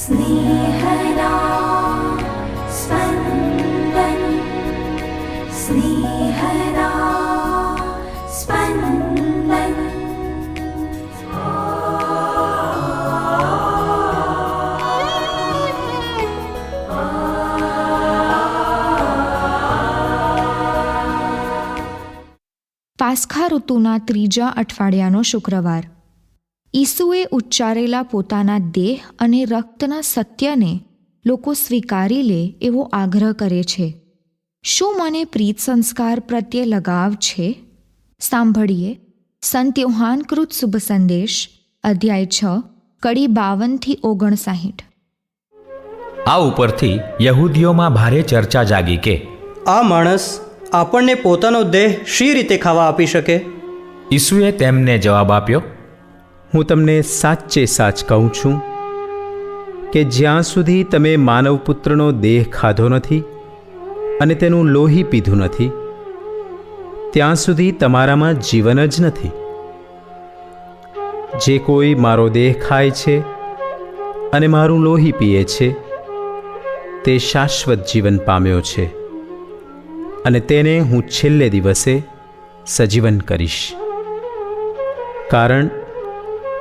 स्नेहदा स्पन्दन् स्नेहदा स्पन्दन् પાસ્ખા ઋતુના ત્રીજા અઠવાડિયાનો શુક્રવાર ઈસુએ ઉચ્ચારેલા પોતાના દેહ અને રક્તના સત્યને લોકો સ્વીકારી લે એવો આગ્રહ કરે છે. શું મને પ્રીત સંસ્કાર પ્રત્યે લગાવ છે? સાંભળીએ. સંત યોહાનકૃત શુભ સંદેશ અધ્યાય છ કડી બાવનથી ઓગણસાહીઠ. આ ઉપરથી યહૂદીઓમાં ભારે ચર્ચા જાગી કે આ માણસ આપણને પોતાનો દેહ શી રીતે ખાવા આપી શકે? ઈસુએ તેમને જવાબ આપ્યો હું તમને સાચે સાચ કહું છું કે જ્યાં સુધી તમે માનવ પુત્રનો દેહ ખાધો નથી અને તેનું લોહી પીધું નથી, ત્યાં સુધી તમારામાં જીવન જ નથી. જે કોઈ મારો દેહ ખાય છે અને મારું લોહી પીએ છે, તે શાશ્વત જીવન પામ્યો છે અને તેને હું છેલ્લે દિવસે સજીવન કરીશ. કારણ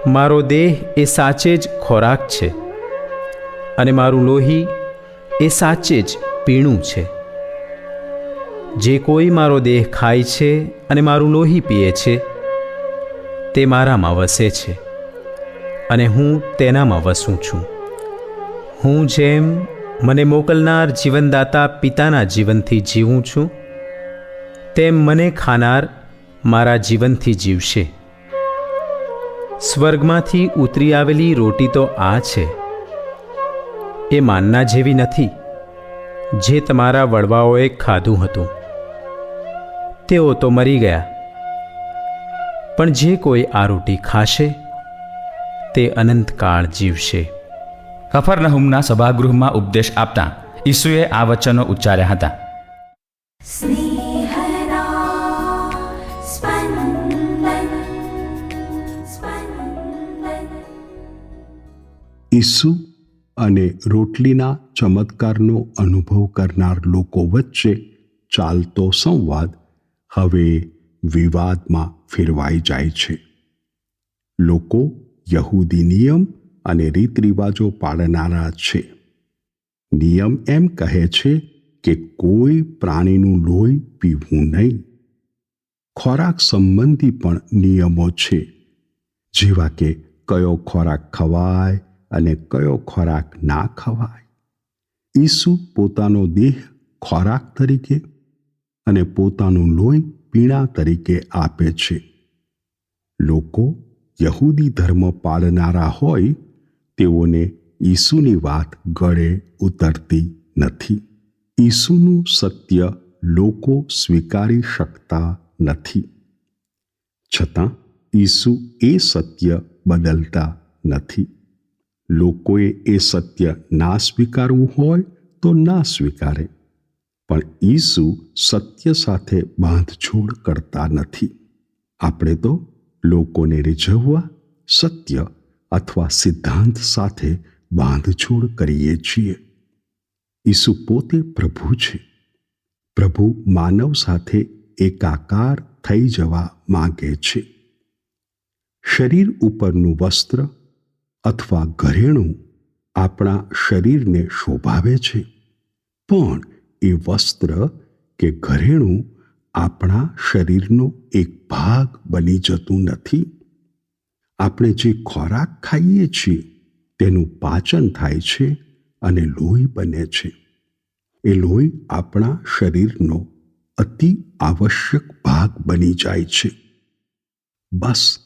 મારો દેહ એ સાચે જ ખોરાક છે અને મારું લોહી એ સાચે જ પીણું છે. જે કોઈ મારો દેહ ખાય છે અને મારું લોહી પીએ છે, તે મારામાં વસે છે અને હું તેનામાં વસું છું. હું જેમ મને મોકલનાર જીવનદાતા પિતાના જીવનથી જીવું છું, તેમ મને ખાનાર મારા જીવનથી જીવશે. સ્વર્ગમાંથી ઉતરી આવેલી રોટી તો આ છે. એ માનના જેવી નથી જે તમારા વડવાઓએ ખાધું હતું. તેઓ તો મરી ગયા. પણ જે કોઈ આ રોટી ખાશે તે અનંતકાળ જીવશે. કફરનહુમના સભાગૃહમાં ઉપદેશ આપતા ઈસુએ આ વચનો ઉચ્ચાર્યા હતા. ઈસુ અને રોટલીના ચમત્કારનો અનુભવ કરનાર લોકો વચ્ચે ચાલતો સંવાદ હવે વિવાદમાં ફેરવાઈ જાય છે. લોકો યહૂદી નિયમ અને રીત રિવાજો પાળનારા છે. નિયમ એમ કહે છે કે કોઈ પ્રાણીનું લોહી પીવું નહીં. ખોરાક સંબંધી પણ નિયમો છે. જેવા કે કયો ખોરાક ખવાય અને કયો ખોરાક ના ખવાય? ઈસુ પોતાનો દેહ ખોરાક તરીકે અને પોતાનું લોહી પીણા તરીકે આપે છે. લોકો યહૂદી ધર્મ પાળનારા હોય, તેઓને ઈસુની વાત ગળે ઉતરતી નથી. ઈસુનું સત્ય લોકો સ્વીકારી શકતા નથી. છતાં ઈસુ એ સત્ય બદલતા નથી. લોકોએ એ સત્ય ના સ્વીકારવું હોય તો ના સ્વીકારે. પણ ઈસુ સત્ય સાથે બાંધછોડ કરતા નથી. આપણે તો લોકોને રીઝવવા, સત્ય અથવા સિદ્ધાંત સાથે બાંધછોડ કરીએ છીએ. ઈસુ પોતે પ્રભુ છે. પ્રભુ માનવ સાથે એકાકાર થઈ જવા માગે છે. શરીર ઉપરનું વસ્ત્ર અથવા ઘરેણું આપણા શરીરને શોભાવે છે. પણ એ વસ્ત્ર કે ઘરેણું આપણા શરીરનો એક ભાગ બની જતું નથી. આપણે જે ખોરાક ખાઈએ છીએ, તેનું પાચન થાય છે અને લોહી બને છે. એ લોહી આપણા શરીરનો અતિ આવશ્યક ભાગ બની જાય છે. બસ,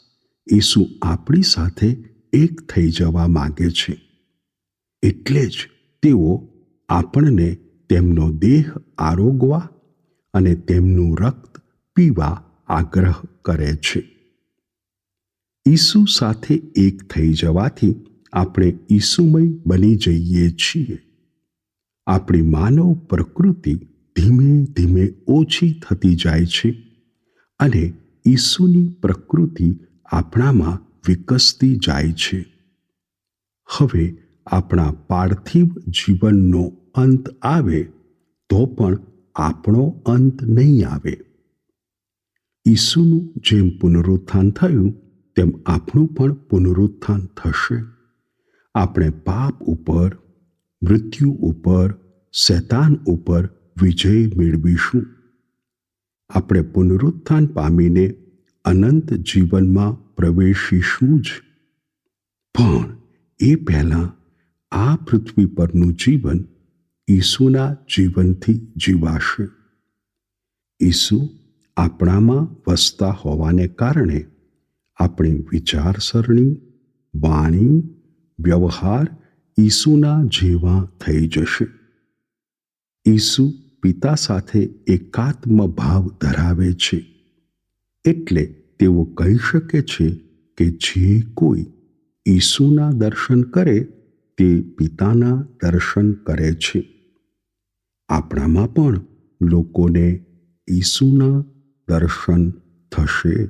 ઈસુ આપણી સાથે એક થઈ જવા માગે છે. એટલે જ તેઓ આપણને તેમનો દેહ આરોગવા અને તેમનું રક્ત પીવા આગ્રહ કરે છે. ઈસુ સાથે એક થઈ જવાથી આપણે ઈસુમય બની જઈએ છીએ. આપણી માનવ પ્રકૃતિ ધીમે ધીમે ઓછી થતી જાય છે અને ઈસુની પ્રકૃતિ આપણામાં વિકસતી જાય છે. હવે આપણા પાર્થિવ જીવનનો અંત આવે તો પણ આપણો અંત નહીં આવે. ઈસુનું જેમ પુનરુત્થાન થયું, તેમ આપણું પણ પુનરુત્થાન થશે. આપણે પાપ ઉપર, મૃત્યુ ઉપર, શૈતાન ઉપર વિજય મેળવીશું. આપણે પુનરુત્થાન પામીને અનંત જીવનમાં પ્રવેશીશું જ. પણ એ પહેલાં આ પૃથ્વી પરનું જીવન ઈસુના જીવનથી જીવાશે. ઈસુ આપણામાં વસતા હોવાને કારણે આપણી વિચારસરણી, વાણી, વ્યવહાર ઈસુના જેવા થઈ જશે. ઈસુ પિતા સાથે એકાત્મ ભાવ ધરાવે છે. એટલે તેઓ કહી શકે છે કે જે કોઈ ઈસુના દર્શન કરે, તે પિતાના દર્શન કરે છે. આપણામાં પણ લોકોને ઈસુના દર્શન થશે.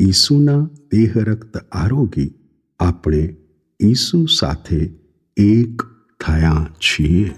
ઈસુના દેહ રક્ત આરોગી આપણે ઈસુ સાથે એક થયા છીએ.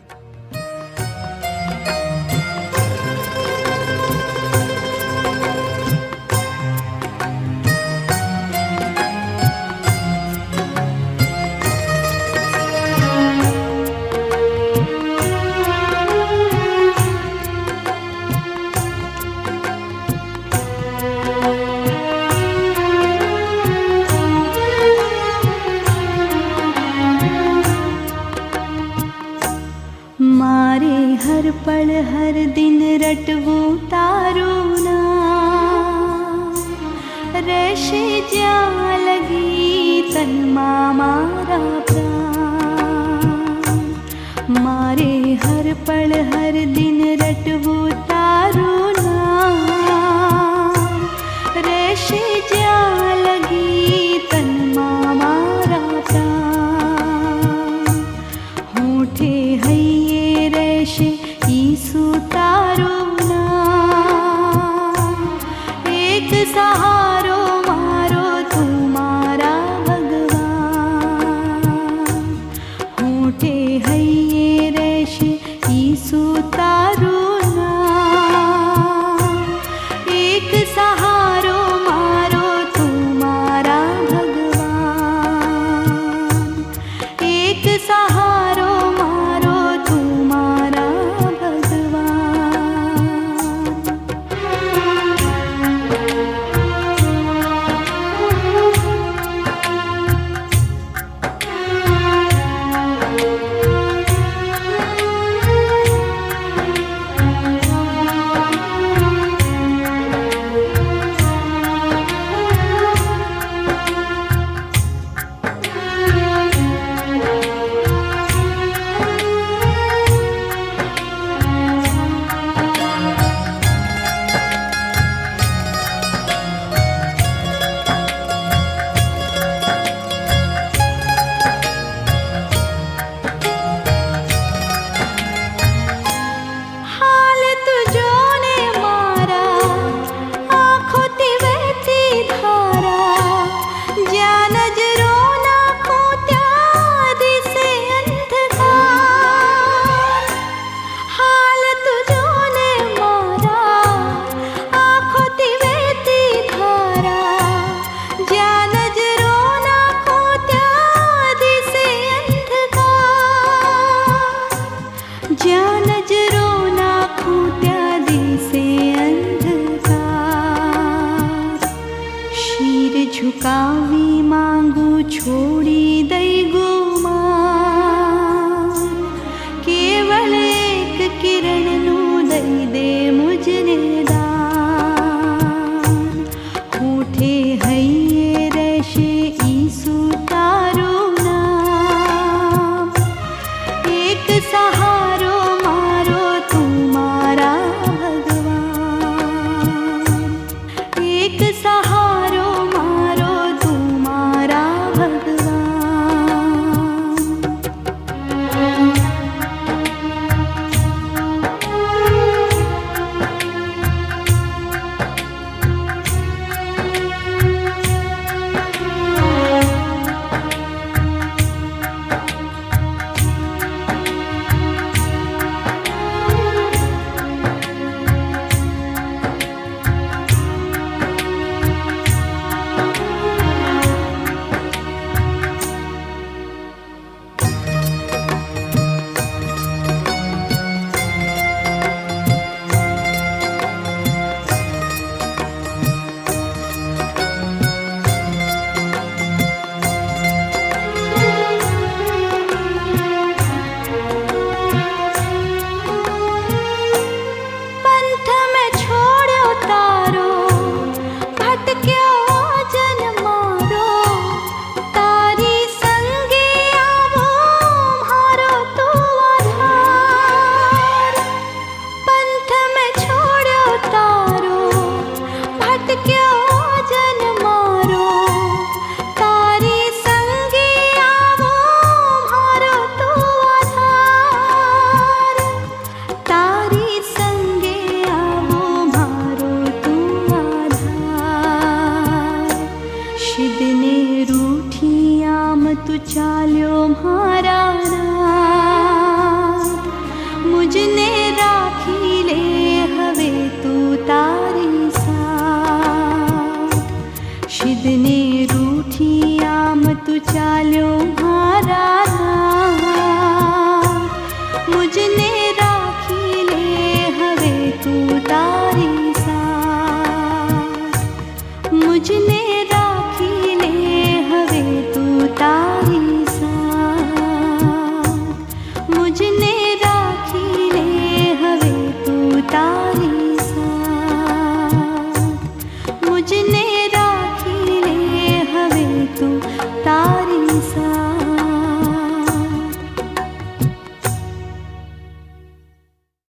मारे हर पल हर दिन रटवो रटबना रश प्राण मारे हर पल हर दिन रटवो रटबारु